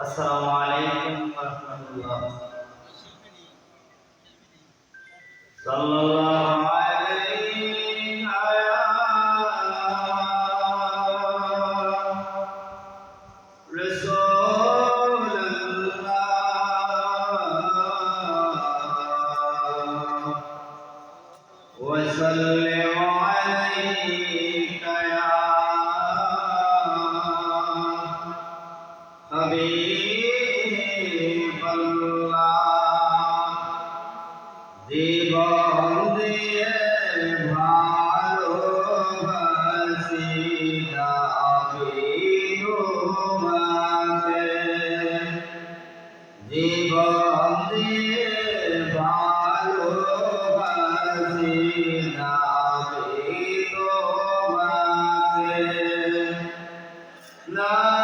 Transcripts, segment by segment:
السلام عليكم ورحمة الله. صلى الله عليه رسول الله وسلم. La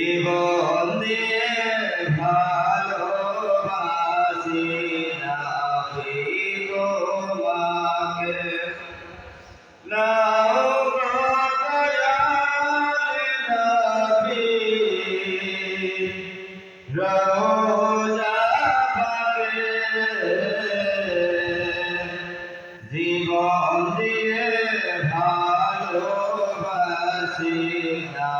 জীবন দিয়ে ভালোবাসি নাকি তোমাকে। নাও জীবন দিয়ে ভালোবাসি না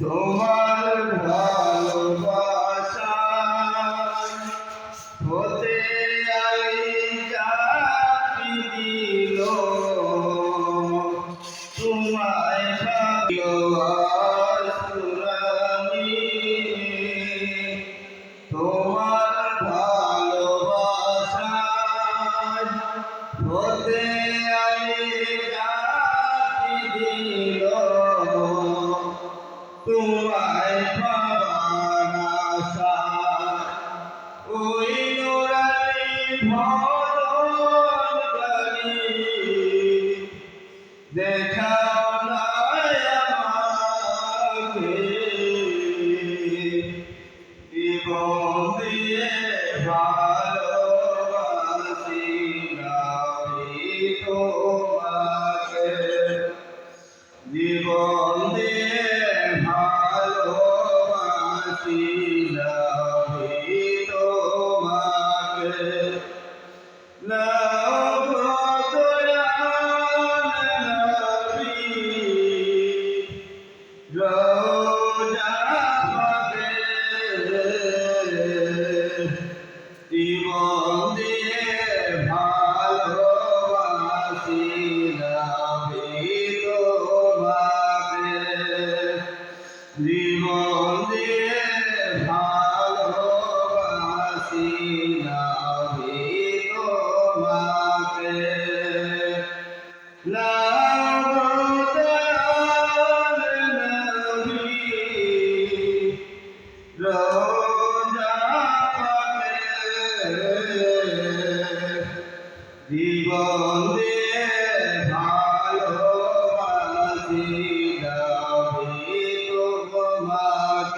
তোমার ভালোবাসা হতে আই জাতি দিল। তোমায় ভালোবাসুরানি তোমার ভালোবাসা হতে Oh.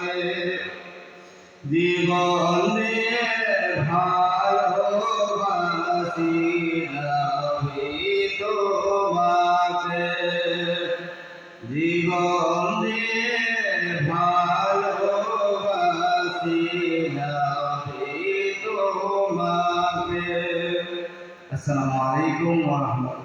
তোমাকে জীবন দিয়ে ভালোবাসি তোমাকে জীবন দিয়ে ভালোবাসি তোমাকে আসসালামু আলাইকুম ওয়া রাহমাতুল্লাহ।